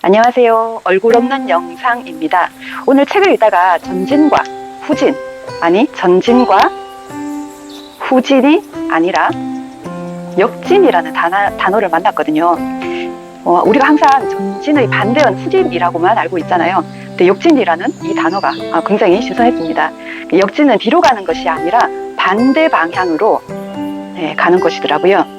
안녕하세요. 얼굴 없는 영상입니다. 오늘 책을 읽다가 전진과 후진, 아니, 전진과 후진이 아니라 역진이라는 단어, 단어를 만났거든요. 어, 우리가 항상 전진의 반대는 후진이라고만 알고 있잖아요. 근데 역진이라는 이 단어가 아, 굉장히 신선했습니다. 그 역진은 뒤로 가는 것이 아니라 반대 방향으로 네, 가는 것이더라고요.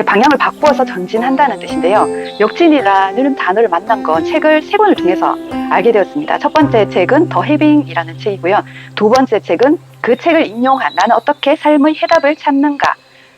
방향을 바꾸어서 전진한다는 뜻인데요. 역진이라는 단어를 만난 건 책을 세 권을 통해서 알게 되었습니다. 첫 번째 책은 더 해빙이라는 책이고요. 두 번째 책은 그 책을 인용한 나는 어떻게 삶의 해답을 찾는가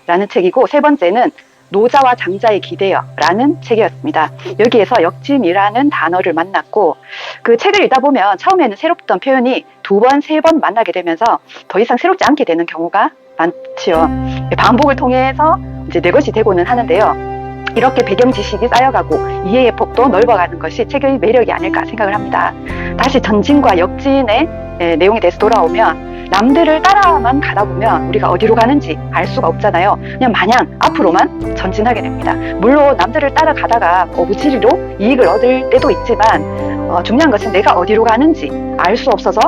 라는 책이고 세 번째는 노자와 장자의 기대여 라는 책이었습니다. 여기에서 역진이라는 단어를 만났고 그 책을 읽다 보면 처음에는 새롭던 표현이 두 번, 세 번 만나게 되면서 더 이상 새롭지 않게 되는 경우가 많지요. 반복을 통해서 이제 내 것이 되고는 하는데요. 이렇게 배경 지식이 쌓여가고 이해의 폭도 넓어가는 것이 책의 매력이 아닐까 생각을 합니다. 다시 전진과 역진의 에, 내용에 대해서 돌아오면 남들을 따라만 가다 보면 우리가 어디로 가는지 알 수가 없잖아요. 그냥 마냥 앞으로만 전진하게 됩니다. 물론 남들을 따라가다가 어부지리로 이익을 얻을 때도 있지만 어, 중요한 것은 내가 어디로 가는지 알 수 없어서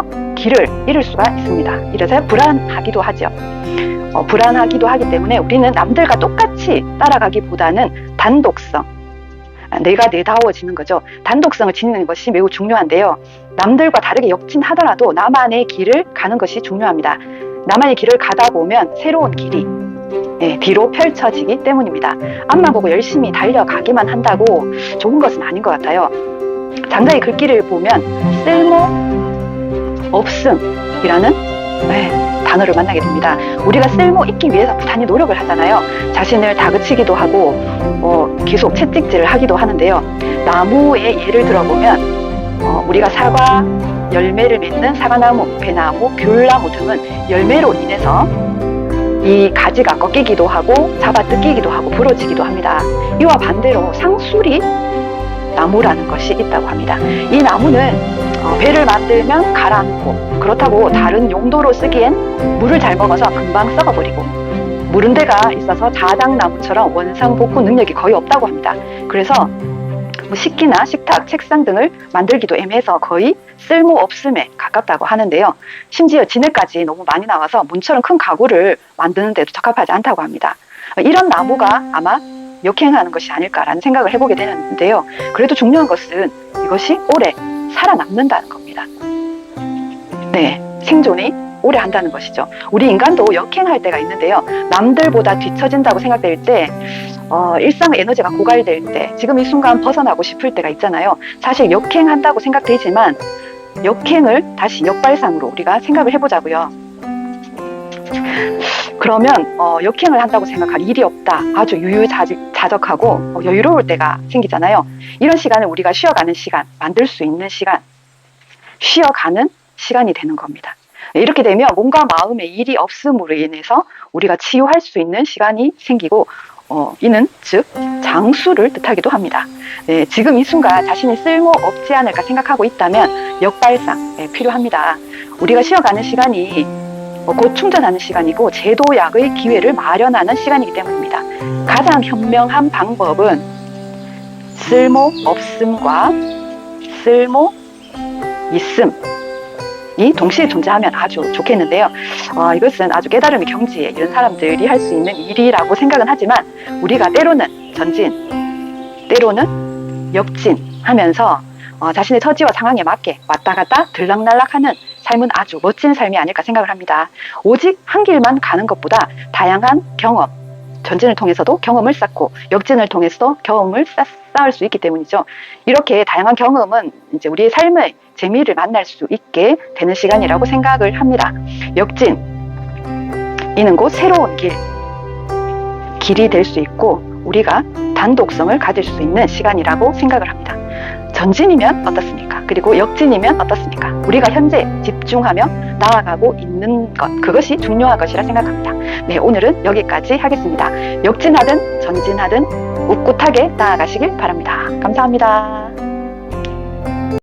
길을 잃을 수가 있습니다. 이래서 불안하기도 하죠. 어, 불안하기도 하기 때문에 우리는 남들과 똑같이 따라가기보다는 단독성, 아, 내가 내다워지는 거죠. 단독성을 지니는 것이 매우 중요한데요. 남들과 다르게 역진하더라도 나만의 길을 가는 것이 중요합니다. 나만의 길을 가다 보면 새로운 길이 예, 뒤로 펼쳐지기 때문입니다. 앞만 보고 열심히 달려가기만 한다고 좋은 것은 아닌 것 같아요. 장자의 글귀를 보면 쓸모 없음이라는 네, 단어를 만나게 됩니다. 우리가 쓸모 있기 위해서 부단히 노력을 하잖아요. 자신을 다그치기도 하고 어, 계속 채찍질을 하기도 하는데요. 나무의 예를 들어보면 어, 우리가 사과 열매를 맺는 사과나무, 배나무, 귤나무 등은 열매로 인해서 이 가지가 꺾이기도 하고 잡아 뜯기기도 하고 부러지기도 합니다. 이와 반대로 상수리 나무라는 것이 있다고 합니다. 이 나무는 어, 배를 만들면 가라앉고 그렇다고 다른 용도로 쓰기엔 물을 잘 먹어서 금방 썩어버리고 무른 데가 있어서 자작나무처럼 원상 복구 능력이 거의 없다고 합니다. 그래서 뭐 식기나 식탁, 책상 등을 만들기도 애매해서 거의 쓸모 없음에 가깝다고 하는데요. 심지어 진해까지 너무 많이 나와서 문처럼 큰 가구를 만드는데도 적합하지 않다고 합니다. 이런 나무가 아마 역행하는 것이 아닐까라는 생각을 해보게 되는데요. 그래도 중요한 것은 이것이 오래 살아남는다는 겁니다. 네, 생존이 오래 한다는 것이죠. 우리 인간도 역행할 때가 있는데요. 남들보다 뒤처진다고 생각될 때, 어, 일상 에너지가 고갈될 때, 지금 이 순간 벗어나고 싶을 때가 있잖아요. 사실 역행한다고 생각되지만, 역행을 다시 역발상으로 우리가 생각을 해보자고요. 그러면 어, 역행을 한다고 생각할 일이 없다. 아주 유유자적하고 어, 여유로울 때가 생기잖아요. 이런 시간을 우리가 쉬어가는 시간, 만들 수 있는 시간, 쉬어가는 시간이 되는 겁니다. 이렇게 되면 몸과 마음에 일이 없음으로 인해서 우리가 치유할 수 있는 시간이 생기고 어, 이는 즉 장수를 뜻하기도 합니다. 네, 지금 이 순간 자신이 쓸모 없지 않을까 생각하고 있다면 역발상 네, 필요합니다. 우리가 쉬어가는 시간이 어, 곧 충전하는 시간이고 제도약의 기회를 마련하는 시간이기 때문입니다. 가장 현명한 방법은 쓸모 없음과 쓸모 있음 이 동시에 존재하면 아주 좋겠는데요. 어, 이것은 아주 깨달음이 경지에 이런 사람들이 할 수 있는 일이라고 생각은 하지만 우리가 때로는 전진, 때로는 역진 하면서 어, 자신의 처지와 상황에 맞게 왔다 갔다 들락날락하는 삶은 아주 멋진 삶이 아닐까 생각을 합니다. 오직 한 길만 가는 것보다 다양한 경험, 전진을 통해서도 경험을 쌓고 역진을 통해서도 경험을 쌓, 쌓을 수 있기 때문이죠. 이렇게 다양한 경험은 이제 우리의 삶의 재미를 만날 수 있게 되는 시간이라고 생각을 합니다. 역진, 이는 곧 새로운 길, 길이 될 수 있고 우리가 단독성을 가질 수 있는 시간이라고 생각을 합니다. 전진이면 어떻습니까? 그리고 역진이면 어떻습니까? 우리가 현재 집중하며 나아가고 있는 것, 그것이 중요한 것이라 생각합니다. 네, 오늘은 여기까지 하겠습니다. 역진하든 전진하든 꿋꿋하게 나아가시길 바랍니다. 감사합니다.